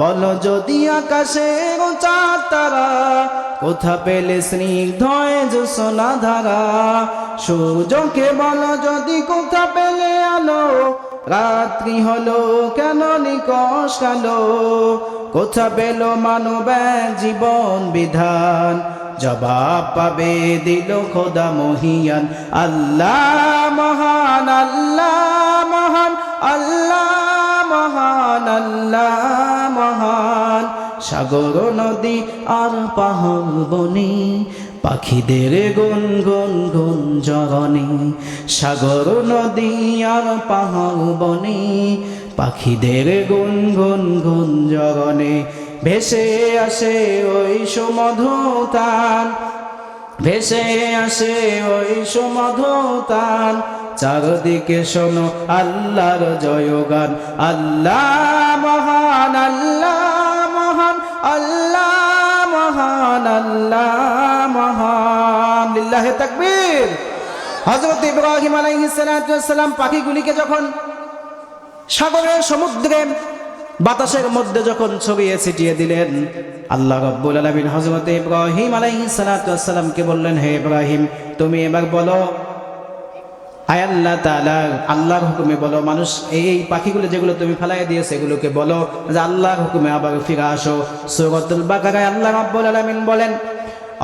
বলো যদি আকাশের চাঁদ তারা, কোথা পেলে স্নিগ্ধয় জোসনা ধারা? সূর্যকে বলো যদি কোথা পেলে আলো? রাত্রি হলো কেন নিকশ কালো? কোথা পেল মানব জীবন বিধান? জবাব পাবে দিল খোদা মহিয়ান, আল্লাহ মহান সাগর নদী আর পাহাড় বনে, পাখিদের গুন গুন গুন জরনে সাগর নদী আর পাহাড় বনে, পাখিদের গুন গুন গুন জরনে ভেসে আসে ওই সুমধুতান ভেসে আসে ওই সুমধুতান চারদিকে শোনো আল্লাহর জয়গান, আল্লাহ মহান লিল্লাহে তাকবীর। হযরত ইব্রাহিম আলাইহিস সালাম পাখিগুলিকে যখন সাগরে সমুদ্রে, বাতাসের মধ্যে যখন ছড়িয়ে ছিটিয়ে দিলেন, আল্লাহ রব্বুল আলমিন হজরত ইব্রাহিম আলাইহি সালাতামকে বললেন, হে ইব্রাহিম, তুমি এবার বলো, আয় আল্লাহ তাআলা, আল্লাহর হুকুমে বলো, মানুষ এই পাখিগুলো যেগুলো তুমি ফেলাই দিয়েছে এগুলোকে বলো, যে আল্লাহর হুকুমে আবার ফিরে আসো। সূরাতুল বাকারায় আল্লাহ রাব্বুল আলামিন বলেন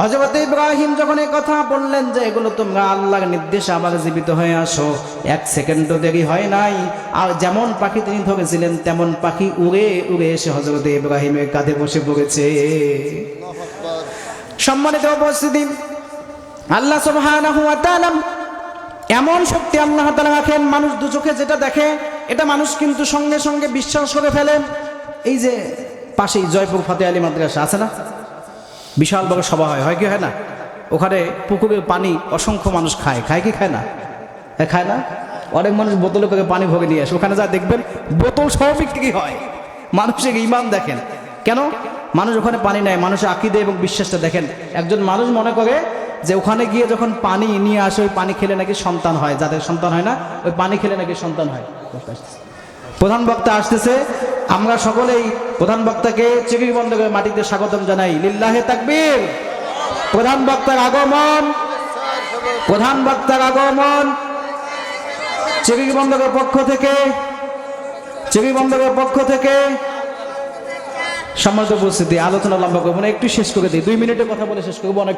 হজরত ইব্রাহিম যখন এই কথা বললেন যে এগুলো তোমরা আল্লাহর নির্দেশে আবার জীবিত হয়ে আসো, এক সেকেন্ডও দেরি হয় নাই। আর যেমন পাখি তিনি ধরেছিলেন, তেমন পাখি উড়ে উড়ে এসে হজরত ইব্রাহিমের কাঁধে বসে পড়েছে। সম্মানিত উপস্থিতি, আল্লাহ সুবহানাহু ওয়া তাআলা এমন শক্তি আল্লাহ তাআলা রাখেন, মানুষ দু চোখে যেটা দেখে, এটা মানুষ কিন্তু সঙ্গে সঙ্গে বিশ্বাস করে ফেলেন এই যে পাশেই জয়পুর ফতে আলী মাদ্রাসা, আছে না? বিশাল বড় সভা হয় হয় কি হয় না? ওখানে পুকুরের পানি অসংখ্য মানুষ খায়। খায় কি খায় না? হ্যাঁ খায় না? অনেক মানুষ বোতলে করে পানি ভোগে নিয়ে আসে। ওখানে যা দেখবেন, বোতল সহ বিক্রি হয়। মানুষের ইমান দেখেন। কেন? মানুষ ওখানে পানি নেয়, মানুষের আকিদে এবং বিশ্বাসটা দেখেন। একজন মানুষ মনে করে যে ওখানে গিয়ে যখন পানি নিয়ে আসে, ওই পানি খেলে নাকি সন্তান হয়। যাদের সন্তান হয় না, ওই পানি খেলে নাকি সন্তান হয়। প্রধান বক্তা আসতেছে। আমরা সকলেই প্রধান বক্তাকে চিকি বন্ধ করে মাটিতে স্বাগতম জানাই। লিল্লাহে তাকবীর। প্রধান বক্তার আগমন। প্রধান বক্তার আগমন। চিকি বন্ধকের পক্ষ থেকে। চিকি বন্ধকের পক্ষ থেকে। সম্মানিত উপস্থিতি, আলোচনা লম্বা করব একটু শেষ করে দিই। দুই মিনিটে কথা বলে শেষ করব অনেক